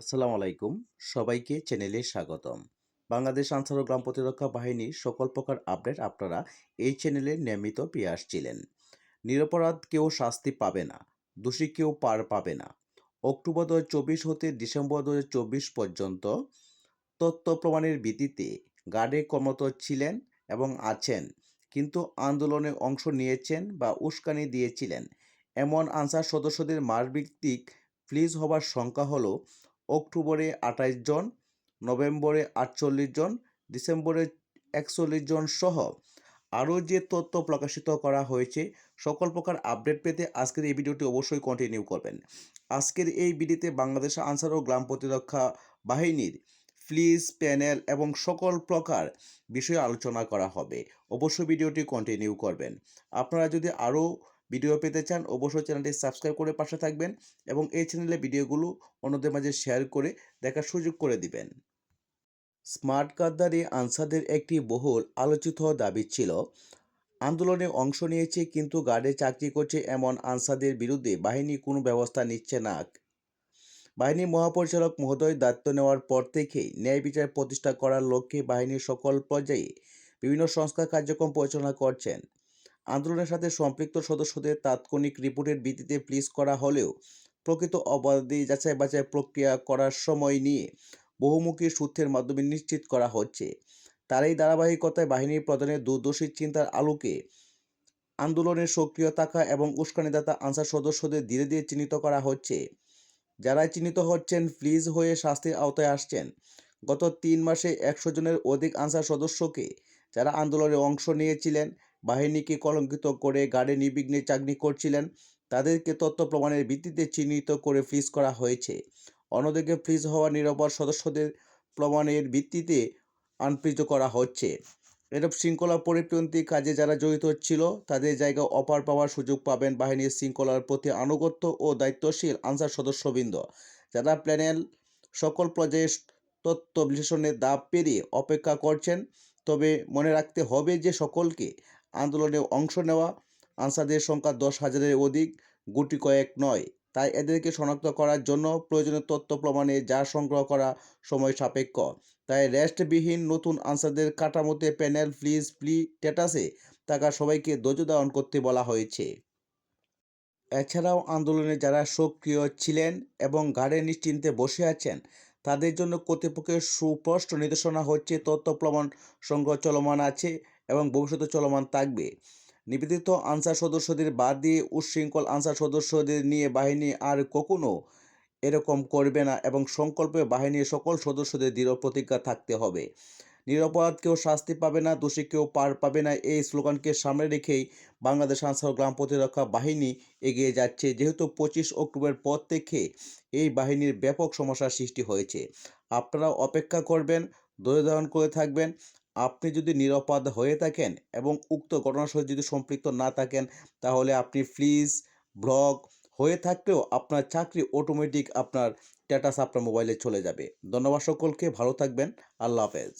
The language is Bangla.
আসসালামু আলাইকুম। সবাইকে চ্যানেলে স্বাগতম। বাংলাদেশ আনসার ও গ্রাম প্রতিরক্ষা বাহিনীর সকল প্রকার আপডেট আপনারা এই চ্যানেলে নিয়মিত পেয়ে আসছিলেন। নিরপরাধ কেউ শাস্তি পাবে না, দোষী কেউ পার পাবে না। অক্টোবর দু হতে ডিসেম্বর দু পর্যন্ত তথ্য প্রমাণের ভিত্তিতে গার্ডে কর্মরত ছিলেন এবং আছেন, কিন্তু আন্দোলনে অংশ নিয়েছেন বা উস্কানি দিয়েছিলেন। এমন আনসার সদস্যদের মাসভিত্তিক ফ্লিজ হবার সংখ্যা হলো অক্টোবরে আঠাশ জন, নভেম্বরে আটচল্লিশ জন, ডিসেম্বরে একচল্লিশ জন সহ আরও যে তথ্য প্রকাশিত করা হয়েছে, সকল প্রকার আপডেট পেতে আজকের এই ভিডিওটি অবশ্যই কন্টিনিউ করবেন। আজকের এই ভিডিওতে বাংলাদেশ আনসার ও গ্রাম প্রতিরক্ষা বাহিনীর ফ্লিজ, প্যানেল এবং সকল প্রকার বিষয়ে আলোচনা করা হবে। অবশ্যই ভিডিওটি কন্টিনিউ করবেন। আপনারা যদি আরও ভিডিও পেতে চান, অবশ্যই চ্যানেলটি সাবস্ক্রাইব করে পাশে থাকবেন এবং এই চ্যানেলে ভিডিওগুলো অন্যদের মাঝে শেয়ার করে দেখার সুযোগ করে দিবেন। স্মার্ট কার্ডদারি আনসারদের একটি বহুল আলোচিত দাবি ছিল। আন্দোলনে অংশ নিয়েছে কিন্তু গার্ডে চাকরি করছে এমন আনসারদের বিরুদ্ধে বাহিনী কোনো ব্যবস্থা নিচ্ছে না। বাহিনী মহাপরিচালক মহোদয় দায়িত্ব নেওয়ার পর থেকেই ন্যায় বিচার প্রতিষ্ঠা করার লক্ষ্যে বাহিনীর সকল পর্যায়ে বিভিন্ন সংস্কার কার্যক্রম পরিচালনা করছেন। আন্দোলনের সাথে সম্পৃক্ত সদস্যদের তাৎক্ষণিক রিপোর্টের ভিত্তিতে প্লিজ করা হলেও প্রকৃত অবাধী যাচাই বাছাই প্রক্রিয়া করার সময় নিয়ে বহুমুখী সূত্রের মাধ্যমে নিশ্চিত করা হচ্ছে। তার এই ধারাবাহিকতায় বাহিনীর প্রধানের দূরদর্শী চিন্তার আলোকে আন্দোলনের সক্রিয় থাকা এবং উস্কানিদাতা আনসার সদস্যদের ধীরে ধীরে চিহ্নিত করা হচ্ছে। যারা চিহ্নিত হচ্ছেন ফ্লিজ হয়ে শাস্তির আওতায় আসছেন। গত তিন মাসে একশো জনের অধিক আনসার সদস্যকে যারা আন্দোলনে অংশ নিয়েছিলেন বাহিনীকে কলঙ্কিত করে গার্ডে নির্বিঘ্নে চাকরি করছিলেন। তাদেরকে তথ্য প্রমাণের ভিত্তিতে চিহ্নিত করে ফ্রিজ করা হয়েছে। অন্যদিকে ফ্রিজ হওয়া নিরাপদ সদস্যদের প্রমাণের ভিত্তিতে আনফ্রিজ করা হচ্ছে। এরূপ শৃঙ্খলা পরিপন্থী কাজে যারা জড়িত ছিল, তাদের জায়গা অপার পাওয়ার সুযোগ পাবেন বাহিনীর শৃঙ্খলার প্রতি আনুগত্য ও দায়িত্বশীল আনসার সদস্যবৃন্দ। যারা প্যানেল সকল পর্যায়ে তথ্য বিশ্লেষণের দাব পেরিয়ে অপেক্ষা করছেন, তবে মনে রাখতে হবে যে সকলকে আন্দোলনে অংশ নেওয়া, আনসারদের সংখ্যা দশ হাজারের অধিক, গুটি কয়েক নয়। তাই এদেরকে শনাক্ত করার জন্য প্রয়োজনীয় তথ্য প্রমাণে যা সংগ্রহ করা সময় সাপেক্ষ। তাই রেস্টবিহীন নতুন আনসারদের কাঠামোতে প্যানেল ফ্লিজ প্লি স্ট্যাটাসে থাকা সবাইকে ধৈর্য ধারণ করতে বলা হয়েছে। এছাড়াও আন্দোলনে যারা সক্রিয় ছিলেন এবং গাড়ে নিশ্চিন্তে বসে আছেন, তাদের জন্য কর্তৃপক্ষের সুস্পষ্ট নির্দেশনা হচ্ছে তথ্য প্রমাণ সংগ্রহ চলমান আছে। এবং ভবিষ্যতে চলমান থাকবে। নিবেদিত আনসার সদস্যদের বাদ দিয়ে উচ্ছৃঙ্খল আনসার সদস্যদের নিয়ে বাহিনী আর কখনো এরকম করবে না এবং সংকল্পে বাহিনীর সকল সদস্যদের দৃঢ় প্রতিজ্ঞা থাকতে হবে। নিরপরাধ কেউ শাস্তি পাবে না, দোষী কেউ পার পাবে না, এই স্লোগানকে সামনে রেখেই বাংলাদেশ আনসার গ্রাম প্রতিরক্ষা বাহিনী এগিয়ে যাচ্ছে। যেহেতু পঁচিশ অক্টোবর পর থেকে এই বাহিনীর ব্যাপক সমস্যার সৃষ্টি হয়েছে। আপনারা অপেক্ষা করবেন ধৈর্য ধারণ করে থাকবেন। আপনি যদি নিরাপদ হয়ে থাকেন এবং উক্ত ঘটনার সাথে যদি সম্পৃক্ত না থাকেন, তাহলে আপনি ফ্লিজ ব্লগ হয়ে থাকলেও আপনার চাকরি অটোমেটিক আপনার স্ট্যাটাস আপনার মোবাইলে চলে যাবে। ধন্যবাদ সকলকে, ভালো থাকবেন, আল্লাহ হাফেজ।